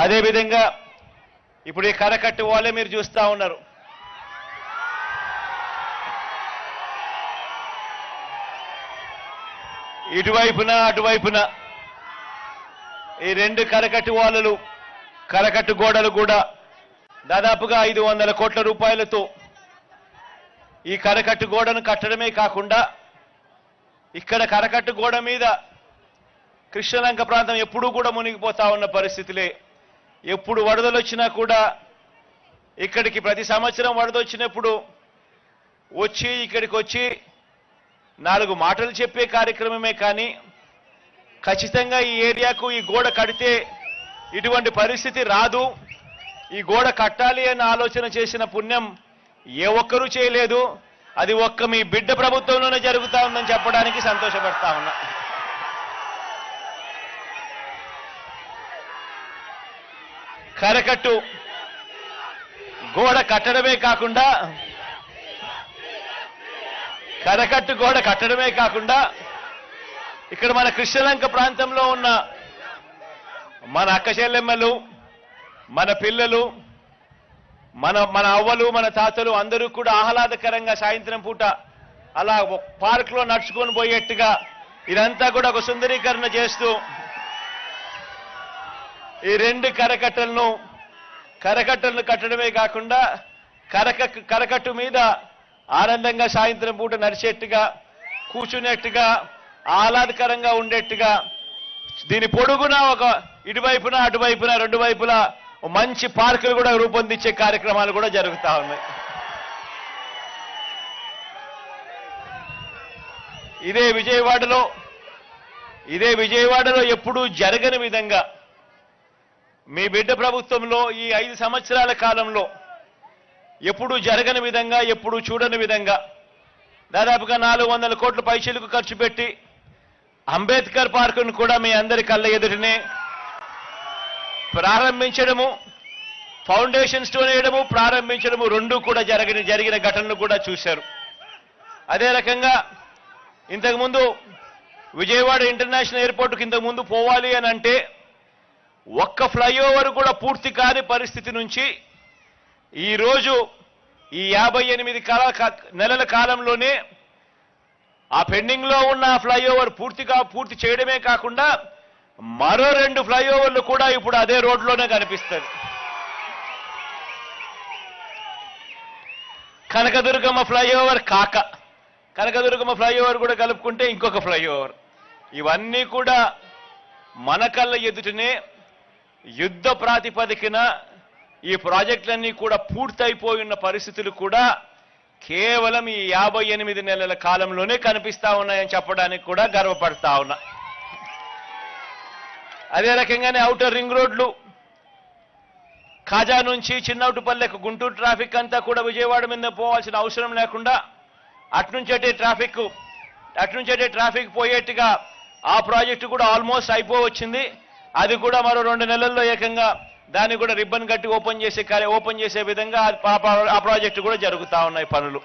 అదేవిధంగా ఇప్పుడు ఈ కరకట్టు వాళ్ళే మీరు చూస్తూ ఉన్నారు. ఇటువైపున అటువైపున ఈ రెండు కరకట్టు వాళ్ళలు కరకట్టు గోడలు కూడా దాదాపుగా ఐదు వందల కోట్ల రూపాయలతో ఈ కరకట్టు గోడను కట్టడమే కాకుండా ఇక్కడ కరకట్టు గోడ మీద కృష్ణలంక ప్రాంతం ఎప్పుడూ కూడా మునిగిపోతా ఉన్న పరిస్థితులే ఎప్పుడు వరదలు వచ్చినా కూడా ఇక్కడికి ప్రతి సంవత్సరం వరద వచ్చినప్పుడు వచ్చి ఇక్కడికి వచ్చి నాలుగు మాటలు చెప్పే కార్యక్రమమే కానీ ఖచ్చితంగా ఈ ఏరియాకు ఈ గోడ కడితే ఇటువంటి పరిస్థితి రాదు. ఈ గోడ కట్టాలి అన్న ఆలోచన చేసిన పుణ్యం ఏ ఒక్కరూ చేయలేదు. అది ఒక్క మీ బిడ్డ ప్రభుత్వంలోనే జరుగుతా ఉందని చెప్పడానికి సంతోషపడతా ఉన్నా. కరకట్టు. గోడ కట్టడమే కాకుండా కరకట్టు గోడ కట్టడమే కాకుండా ఇక్కడ మన కృష్ణలంక ప్రాంతంలో ఉన్న మన అక్కచెల్లెమ్మలు మన పిల్లలు మన మన అవ్వలు మన తాతలు అందరూ కూడా ఆహ్లాదకరంగా సాయంత్రం పూట అలా పార్క్లో నడుచుకొని పోయేట్టుగా ఇదంతా కూడా ఒక సుందరీకరణ చేస్తూ ఈ రెండు కరకట్టలను కరకట్టలను కట్టడమే కాకుండా కరక కరకట్టు మీద ఆనందంగా సాయంత్రం పూట నడిచేట్టుగా కూర్చునేట్టుగా ఆహ్లాదకరంగా ఉండేట్టుగా దీని పొడుగున ఒక ఇటువైపున అటువైపున రెండు వైపులా మంచి పార్కులు కూడా రూపొందించే కార్యక్రమాలు కూడా జరుగుతా ఉన్నాయి. ఇదే విజయవాడలో ఇదే విజయవాడలో ఎప్పుడూ జరగని విధంగా మీ బిడ్డ ప్రభుత్వంలో ఈ ఐదు సంవత్సరాల కాలంలో ఎప్పుడూ జరగని విధంగా ఎప్పుడూ చూడని విధంగా దాదాపుగా నాలుగు వందల కోట్ల పైసలకు ఖర్చు పెట్టి అంబేద్కర్ పార్కును కూడా మీ అందరి కళ్ళ ఎదుటనే ప్రారంభించడము ఫౌండేషన్ స్టోన్ వేయడము ప్రారంభించడము రెండు కూడా జరిగిన జరిగిన ఘటనలు కూడా చూశారు. అదే రకంగా ఇంతకుముందు విజయవాడ ఇంటర్నేషనల్ ఎయిర్పోర్ట్కి ఇంతకుముందు పోవాలి అని అంటే ఒక్క ఫ్లైఓవర్ కూడా పూర్తి కాని పరిస్థితి నుంచి ఈరోజు ఈ యాభై ఎనిమిది కాల నెలల కాలంలోనే ఆ పెండింగ్లో ఉన్న ఆ ఫ్లైఓవర్ పూర్తిగా పూర్తి చేయడమే కాకుండా మరో రెండు ఫ్లైఓవర్లు కూడా ఇప్పుడు అదే రోడ్లోనే కనిపిస్తుంది. కనకదుర్గమ్మ ఫ్లైఓవర్ కాక కనకదుర్గమ్మ ఫ్లైఓవర్ కూడా కలుపుకుంటే ఇంకొక ఫ్లైఓవర్. ఇవన్నీ కూడా మన కళ్ళ ఎదుటనే యుద్ధ ప్రాతిపదికన ఈ ప్రాజెక్టులన్నీ కూడా పూర్తయిపోయి ఉన్న పరిస్థితులు కూడా కేవలం ఈ యాభై ఎనిమిది నెలల కాలంలోనే కనిపిస్తా ఉన్నాయని చెప్పడానికి కూడా గర్వపడతా ఉన్నా. అదే రకంగానే అవుటర్ రింగ్ రోడ్లు ఖాజా నుంచి చిన్నౌటుపల్లెకు గుంటూరు ట్రాఫిక్ అంతా కూడా విజయవాడ మీద పోవాల్సిన అవసరం లేకుండా అట్నుంచి ట్రాఫిక్ అట్నుంచి ట్రాఫిక్ పోయేట్టుగా ఆ ప్రాజెక్టు కూడా ఆల్మోస్ట్ అయిపోవచ్చింది. అది కూడా మరో రెండు నెలల్లో ఏకంగా దాన్ని కూడా రిబ్బన్ కట్టి ఓపెన్ చేసే ఓపెన్ చేసే విధంగా ఆ- ప్రాజెక్టు కూడా జరుగుతా ఉన్నాయి పనులు.